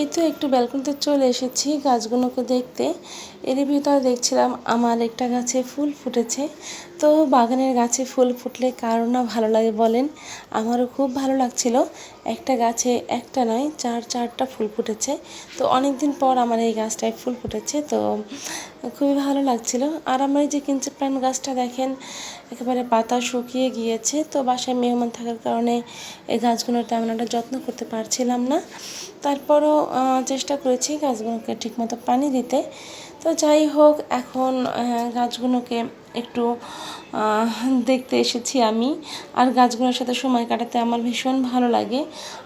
এই তো একটু ব্যালকনিতে চলে এসেছি গাছগুলোকে দেখতে। এর ভিতরে দেখছিলাম আমার একটা গাছে ফুল ফুটেছে। তো বাগানের গাছে ফুল ফুটলে কারও না ভালো লাগে বলেন? আমারও খুব ভালো লাগছিল। একটা গাছে একটা নয়, চার, চারটা ফুল ফুটেছে। তো অনেক দিন পর আমার এই গাছটায় ফুল ফুটেছে। তো খুবই ভালো লাগছিল। আর আমার যে কিঞ্চে প্ল্যান গাছটা দেখেন, একেবারে পাতা শুকিয়ে গিয়েছে। তো বাসায় মেহমান থাকার কারণে এই গাছগুলোর তেমন একটা যত্ন করতে পারছিলাম না। তারপরও চেষ্টা করেছি গাছগুলোকে ঠিকমতো পানি দিতে। তো যাই হোক, এখন গাছগুলোকে একটু দেখতে এসেছি আমি। আর গাছগুলোর সাথে সময় কাটাতে আমার ভীষণ ভালো লাগে।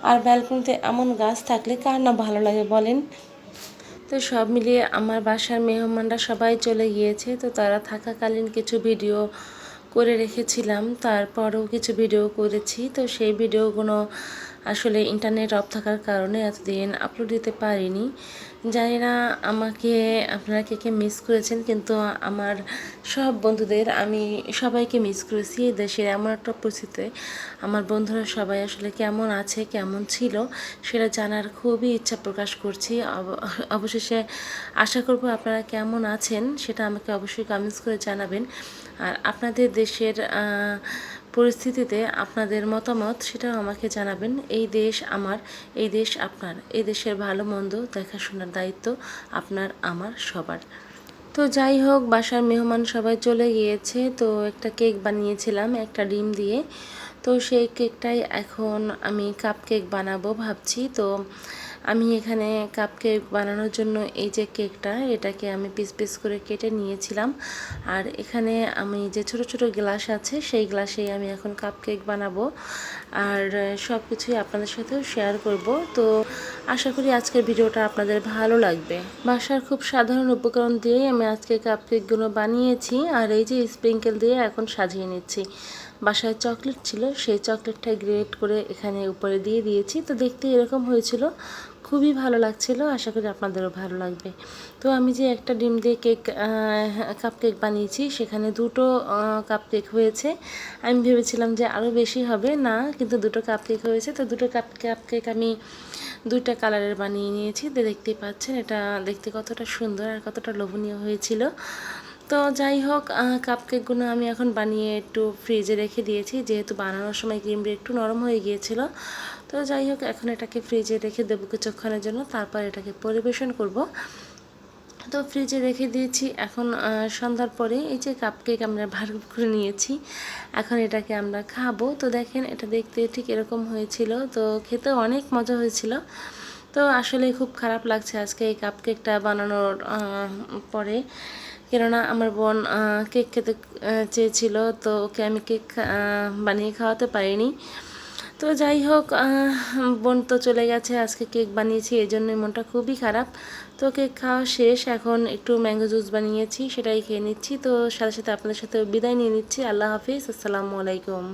আর ব্যালকনিতে এমন গাছ থাকলে কার না ভালো লাগে বলেন? তো সব মিলিয়ে আমার বাসার মেহমানরা সবাই চলে গিয়েছে, তো তারা থাকাকালীন কিছু ভিডিও করে রেখেছিলাম, তারপরেও কিছু ভিডিও করেছি, তো সেই ভিডিওগুলো আসলে ইন্টারনেট অফ থাকার কারণে এতদিন আপলোড দিতে পারিনি। জানি না আমাকে, আপনারা কে কে মিস করেছেন, কিন্তু আমার সব বন্ধুদের আমি সবাইকে মিস করেছি দেশের এমন একটা পরিস্থিতিতে। আমার বন্ধুরা সবাই আসলে কেমন আছে, কেমন ছিল, সেটা জানার খুবই ইচ্ছা প্রকাশ করছি। অব- অবশেষে আশা করব আপনারা কেমন আছেন, সেটা আমাকে অবশ্যই কমেন্টস করে জানাবেন। আর আপনাদের দেশের পরিস্থিতিতে আপনাদের মতামত সেটাও আমাকে জানাবেন। এই দেশ আমার, এই দেশ আপনার, এই দেশের ভালো মন্দ দেখাশোনার দায়িত্ব আপনার, আমার, সবার। তো যাই হোক, বাসার মেহমান সবাই চলে গিয়েছে। তো একটা কেক বানিয়েছিলাম, একটা ডিম দিয়ে। তো সেই কেকটাই এখন আমি কাপ কেক বানাবো ভাবছি। তো আমি এখানে কাপ কেক বানানোর জন্য এই যে কেকটা এটাকে আমি পিস পিস করে কেটে নিয়েছিলাম। আর এখানে আমি যে ছোট ছোট গ্লাস আছে, সেই গ্লাসেই আমি এখন কাপ কেক বানাবো। আর সব কিছুই আপনাদের সাথেও শেয়ার করব। তো আশা করি আজকের ভিডিওটা আপনাদের ভালো লাগবে। বাসার খুব সাধারণ উপকরণ দিয়েই আমি আজকে কাপ কেকগুলো বানিয়েছি। আর এই যে স্প্রিঙ্কেল দিয়ে এখন সাজিয়ে নিচ্ছি। বাসায় চকলেট ছিল, সেই চকলেটটা গ্রেট করে এখানে উপরে দিয়ে দিয়েছি। তো দেখতে এরকম হয়েছিল। খুবই ভালো লাগছিল, আশা করি আপনাদেরও ভালো লাগবে। তো আমি যে একটা ডিম দিয়ে কেক কাপ কেক বানিয়েছি, সেখানে দুটো কাপ কেক হয়েছে। আমি ভেবেছিলাম যে আরও বেশি হবে, না, কিন্তু দুটো কাপ কেক হয়েছে। তো দুটো কাপ কাপ কেক আমি দুইটা কালারের বানিয়ে নিয়েছি। দেখতেই পাচ্ছেন, এটা দেখতে কতটা সুন্দর আর কতটা লোভনীয় হয়েছিল। তো যাই হোক কাপ কেকগুলো আমি এখন বানিয়ে একটু ফ্রিজে রেখে দিয়েছি। যেহেতু বানানোর সময় ক্রিমটা একটু নরম হয়ে গিয়েছিল। তো যাই হোক, এখন এটাকে ফ্রিজে রেখে দেবো কিছুক্ষণের জন্য। তারপর এটাকে পরিবেশন করব। তো ফ্রিজে রেখে দিয়েছি। এখন সন্ধ্যার পরে এই যে কাপ কেক আমরা ভার করে নিয়েছি, এখন এটাকে আমরা খাব। তো দেখেন, এটা দেখতে ঠিক এরকম হয়েছিল। তো খেতে অনেক মজা হয়েছিল। তো আসলে খুব খারাপ লাগছে আজকে এই কাপ কেকটা বানানোর পরে। কেননা আমার বোন কেক খেতে চেয়েছিল, তো ওকে আমি কেক বানিয়ে খাওয়াতে পারিনি। তো যাই হোক বোন তো চলে গেছে, আজকে কেক বানিয়েছি এই জন্যই মনটা খুবই খারাপ। তো কেক খাওয়া শেষ, এখন একটু ম্যাঙ্গো জুস বানিয়েছি, সেটাই খেয়ে নিচ্ছি। তো সাথে সাথে আপনাদের সাথে বিদায় নিয়ে নিচ্ছি। আল্লাহ হাফিজ, আসসালামু আলাইকুম।